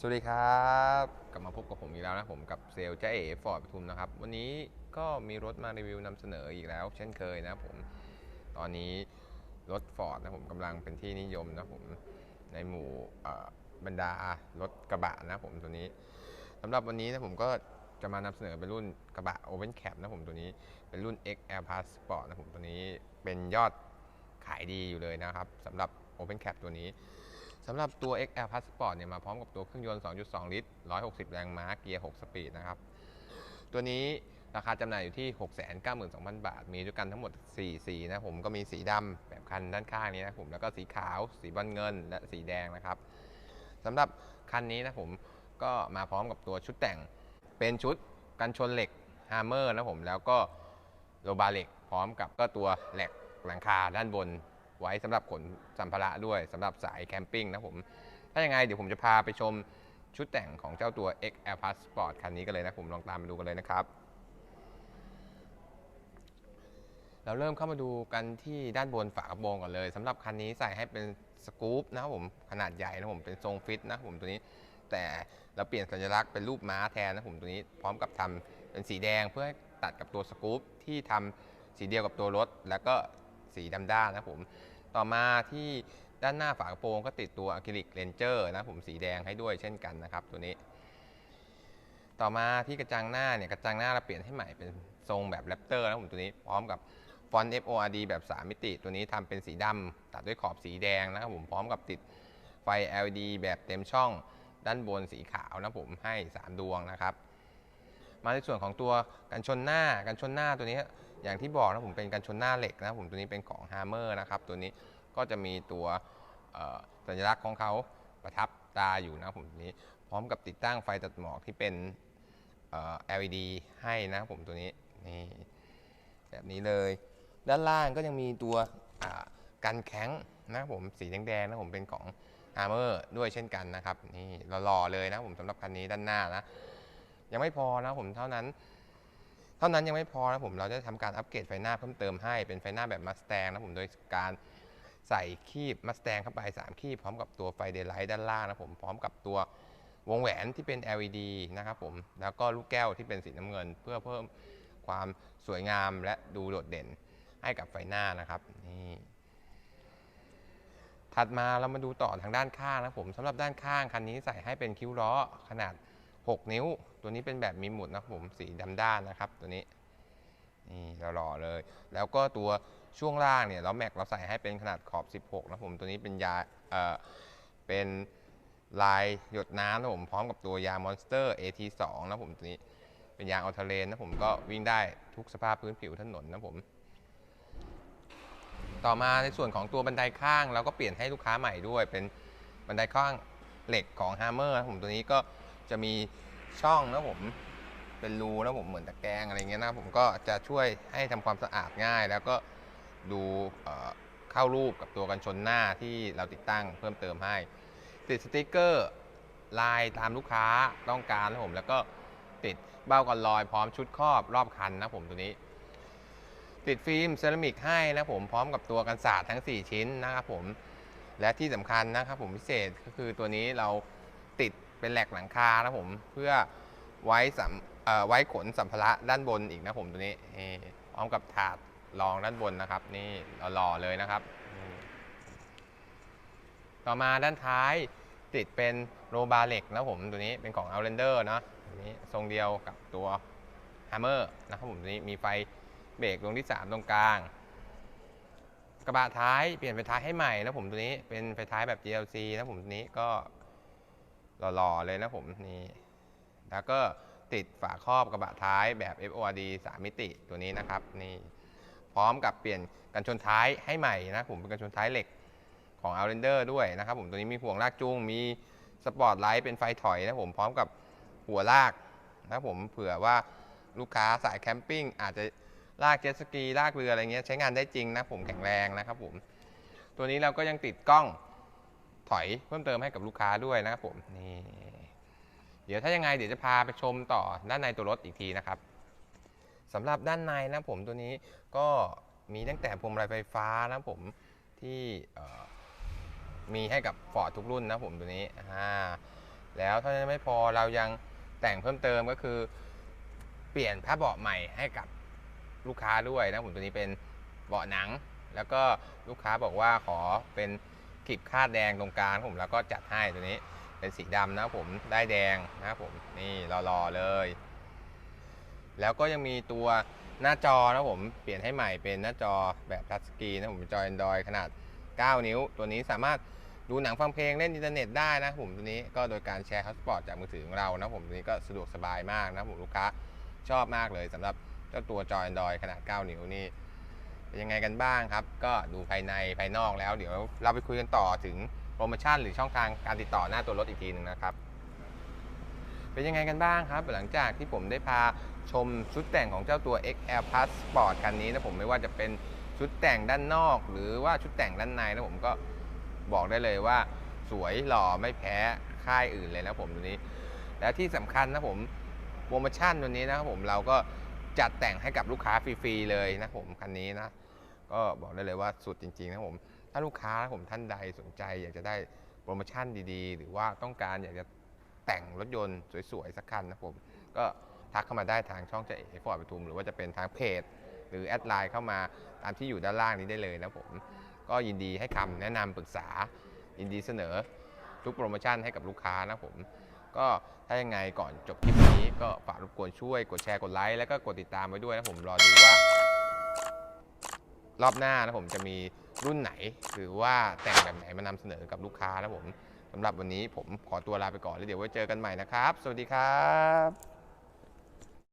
สวัสดีครับ กลับมาพบกับผมอีกแล้วนะผมกับเซลเจ้าเอ๋ฟอร์ดปทุมนะครับ วันนี้ก็มีรถมารีวิวนำเสนออีกแล้ว เช่นเคยนะผม ตอนนี้รถฟอร์ดนะผมกำลังเป็นที่นิยมนะผมในหมู่บรรดารถกระบะนะผมตัวนี้สำหรับวันนี้นะผมก็จะมานำเสนอเป็นรุ่นกระบะ Open Cap นะผมตัวนี้เป็นรุ่น XL Plus Sport นะผมตัวนี้เป็นยอดขายดีอยู่เลยนะครับสำหรับ Open Cap ตัวนี้ สำหรับตัว XL Passport เนี่ยมาพร้อมกับตัวเครื่องยนต์ 2.2 ลิตร 160 แรงม้า เกียร์ 6 สปีดนะครับ ตัวนี้ราคาจำหน่ายอยู่ที่ 692,000 บาท มีด้วยกันทั้งหมด 4 สีนะผมก็มีสีดำแบบคันด้านข้างนี้นะผม แล้วก็สีขาว สีบอลเงิน และสีแดงนะครับสำหรับคันนี้นะผมก็มาพร้อมกับตัวชุดแต่ง เป็นชุดกันชนเหล็กฮาร์เมอร์นะผม แล้วก็โลบาเหล็กพร้อมกับก็ตัวแหลกหลังคาด้านบน ไว้สำหรับขนสัมภาระด้วยสำหรับสายแคมปิ้งนะผม ถ้ายังไงเดี๋ยวผมจะพาไปชมชุดแต่งของเจ้าตัว XL Plus Sport คันนี้กันเลยนะผมลองตามไปดูกันเลยนะครับ เราเริ่มเข้ามาดูกันที่ด้านบนฝากระโปรงก่อนเลยสำหรับคันนี้ใส่ให้เป็นสกู๊ปนะครับผมขนาดใหญ่นะผมเป็นทรงฟิตนะผมตัวนี้แต่เราเปลี่ยนสัญลักษณ์เป็นรูปม้าแทนนะผมตัวนี้พร้อมกับทำเป็นสีแดงเพื่อให้ตัดกับตัวสกู๊ปที่ทำสีเดียวกับตัวรถ แล้วก็ สีดำด้านนะผม ต่อมาที่ด้านหน้าฝากระโปรงก็ติดตัวอะคริลิกเลนเจอร์นะผมสีแดงให้ด้วยเช่นกันนะครับตัวนี้ ต่อมาที่กระจังหน้าเนี่ยกระจังหน้าเราเปลี่ยนให้ใหม่เป็นทรงแบบแรปเตอร์นะผมตัวนี้พร้อมกับฟอนต์ FORD แบบ 3 มิติ ตัวนี้ทำเป็นสีดำตัดด้วยขอบสีแดงนะครับผมพร้อมกับติดไฟ LED แบบเต็มช่องด้านบนสีขาวนะผมให้ 3 ดวงนะครับ มาในส่วนของตัวกันชนหน้ากันชนหน้าตัวนี้ อย่างที่บอกนะผมเป็นกันชนหน้าเหล็กนะผมตัวนี้เป็นของ Hammer นะครับตัวนี้ก็จะมีตัวสัญลักษณ์ของเขาประทับตาอยู่นะผมตัวนี้พร้อมกับติดตั้งไฟตัดหมอกที่เป็น LED ให้นะผมตัวนี้นี่แบบนี้เลย ด้านล่างก็ยังมีตัวกันแข็งนะผมสีแดงๆนะผมเป็นของ Hammer ด้วยเช่นกันนะครับนี่หล่อๆเลยนะผมสำหรับคันนี้ด้านหน้านะยังไม่พอนะผมเท่านั้น เท่านั้นยังไม่พอนะผมเราจะทำการอัปเกรดไฟหน้าเพิ่มเติมให้เป็นไฟหน้าแบบมัสแตงนะผมโดยการใส่คีบมัสแตงเข้าไป 3 คีบพร้อมกับตัวไฟเดย์ไลท์ด้านล่างนะผมพร้อมกับตัววงแหวนที่เป็น LED นะครับผมแล้วก็ลูกแก้วที่เป็นสีน้ำเงิน เพื่อเพิ่มความสวยงามและดูโดดเด่นให้กับไฟหน้านะครับนี่ถัดมาเรามาดูต่อทางด้านข้างนะผมสำหรับด้านข้างคันนี้ใส่ให้เป็นคิ้วล้อขนาด 6 นิ้ว ตัวนี้เป็นแบบมีหมุดนะครับผมสีดำด้านนะครับ ตัวนี้นี่เราหล่อเลย แล้วก็ตัวช่วงล่างเนี่ยเราแม็กเราใส่ให้เป็นขนาดขอบ 16 นะผมตัวนี้เป็นยาเอ่อเป็นลายหยดน้ำนะผมพร้อมกับตัวยามอนสเตอร์ AT2 นะผมตัวนี้เป็นยางอัลเทเลนนะผมก็วิ่งได้ทุกสภาพพื้นผิวถนนนะผม ต่อมาในส่วนของตัวบันไดข้างเราก็เปลี่ยนให้ลูกค้าใหม่ด้วย เป็นบันไดข้างเหล็กของ Hammer นะผมตัวนี้ก็ จะมีช่องนะผมเป็นรูนะผมเหมือนตะแกรงอะไรเงี้ยนะผมก็จะช่วยให้ทำความสะอาดง่าย แล้วก็ดูเข้ารูปกับตัวกันชนหน้าที่เราติดตั้งเพิ่มเติมให้ ติดสติกเกอร์ลายตามลูกค้าต้องการนะผมแล้วก็ติดเบ้ากันรอยพร้อมชุดครอบรอบคันนะผมตัวนี้ ติดฟิล์มเซรามิกให้นะผมพร้อมกับตัวกันศาสตร์ทั้ง 4 ชิ้นนะครับผมและที่สำคัญนะครับผมพิเศษก็คือตัวนี้เราติด เป็นแหลกหลังคานะผมเพื่อไว้สเอ่อไว้ขนสัมภาระด้านบนอีกนะผมตัวนี้พร้อมกับถาดรองด้านบนนะครับ นี่หล่อเลยนะครับ ต่อมาด้านท้ายติดเป็นโรบาร์เหล็กนะผมตัวนี้เป็นของ Outlander เนอะตัวนี้ทรงเดียวกับตัว Hammer นะครับผมตัวนี้มีไฟเบรกดวงที่ 3 ตรงกลาง กระบะท้ายเปลี่ยนไฟท้ายให้ใหม่นะผมตัวนี้เป็นไฟท้ายแบบ GLC นะผมตัวนี้ก็ หล่อๆเลยนะผมนี่แล้วก็ติดฝาครอบกระบะท้ายแบบ FORD 3 มิติตัวนี้นะครับนี่พร้อมกับเปลี่ยนกันชนท้ายให้ใหม่นะผมเป็นกันชนท้ายเหล็กของ Outlander ด้วยนะครับผมตัวนี้มีห่วงลากจูงมีสปอร์ตไลท์เป็นไฟถอยนะผมพร้อมกับหัวลากนะผมเผื่อว่าลูกค้าสายแคมปิ้งอาจจะลากเจ็ตสกีลากเรืออะไรเงี้ยใช้งานได้จริงนะผมแข็งแรงนะครับผมตัวนี้เราก็ยังติดกล้อง ถอยเพิ่มเติมให้กับลูกค้าด้วยนะครับผมนี่เดี๋ยวถ้ายังไงเดี๋ยวจะพาไปชมต่อด้านในตัวรถอีกทีนะครับสำหรับด้านในนะผมตัวนี้ก็มีตั้งแต่พวงมาลัยไฟฟ้านะผมที่มีให้กับฟอร์ดทุกรุ่นนะผมตัวนี้อ่าแล้วเท่านั้นไม่พอเรายังแต่งเพิ่มเติมก็คือ เปลี่ยนผ้าเบาะใหม่ให้กับลูกค้าด้วยนะผมตัวนี้เป็นเบาะหนัง แล้วก็ลูกค้าบอกว่าขอเป็น กลีบคาดแดงตรงกลางผมแล้วก็จัดให้ตัวนี้เป็นสีดำนะผมได้แดงนะผมนี่รอๆเลย แล้วก็ยังมีตัวหน้าจอนะผมเปลี่ยนให้ใหม่เป็นหน้าจอแบบทัชสกรีนนะผมจอ Android ขนาด 9 นิ้ว ตัวนี้สามารถดูหนังฟังเพลงเล่นอินเทอร์เน็ตได้นะผมตัวนี้ก็โดยการแชร์ฮอตสปอตจากมือถือของเรานะผมตัวนี้ก็สะดวกสบายมากนะผมลูกค้าชอบมากเลยสำหรับเจ้าตัวจอ Android ขนาด 9 นิ้วนี่ เป็นยังไงกันบ้างครับ ก็ดูภายในภายนอกแล้ว เดี๋ยวเราไปคุยกันต่อถึงโปรโมชั่นหรือช่องทางการติดต่อหน้าตัวรถอีกทีหนึ่งนะครับ เป็นยังไงกันบ้างครับ หลังจากที่ผมได้พาชมชุดแต่งของเจ้าตัว XL Plus Sport คันนี้นะผมไม่ว่าจะเป็นชุดแต่งด้านนอก หรือว่าชุดแต่งด้านในนะผมก็บอกได้เลยว่า สวยหล่อไม่แพ้ค่ายอื่นเลยนะผมตัวนี้ และที่สำคัญนะผมโปรโมชั่นตัวนี้นะครับผมเราก็ จัดแต่งให้กับลูกค้าฟรีๆเลยนะผมคันนี้นะก็บอกได้เลยว่าสุดจริงๆนะผมถ้าลูกค้าผมท่านใดสนใจ อยากจะได้โปรโมชั่นดีๆ หรือว่าต้องการอยากจะแต่งรถยนต์สวยๆสักคันนะผมก็ทักเข้ามาได้ทางช่องเจะเอฟอร์ดปทุม หรือว่าจะเป็นทางเพจ หรือแอดไลน์เข้ามาตามที่อยู่ด้านล่างนี้ได้เลยนะผมก็ยินดีให้คำแนะนำปรึกษายินดีเสนอทุกโปรโมชั่นให้กับลูกค้านะผม ก็ถ้ายังไงก่อนจบคลิปนี้ก็ฝากรบกวนช่วยกดแชร์กดไลค์แล้วก็กดติดตามไว้ด้วยนะผมรอดูว่า รอบหน้านะผมจะมีรุ่นไหน หรือว่าแต่งแบบไหนมานำเสนอกับลูกค้านะผมสำหรับวันนี้ผมขอตัวลาไปก่อนแล้วเดี๋ยวไว้เจอกันใหม่นะครับ สวัสดีครับ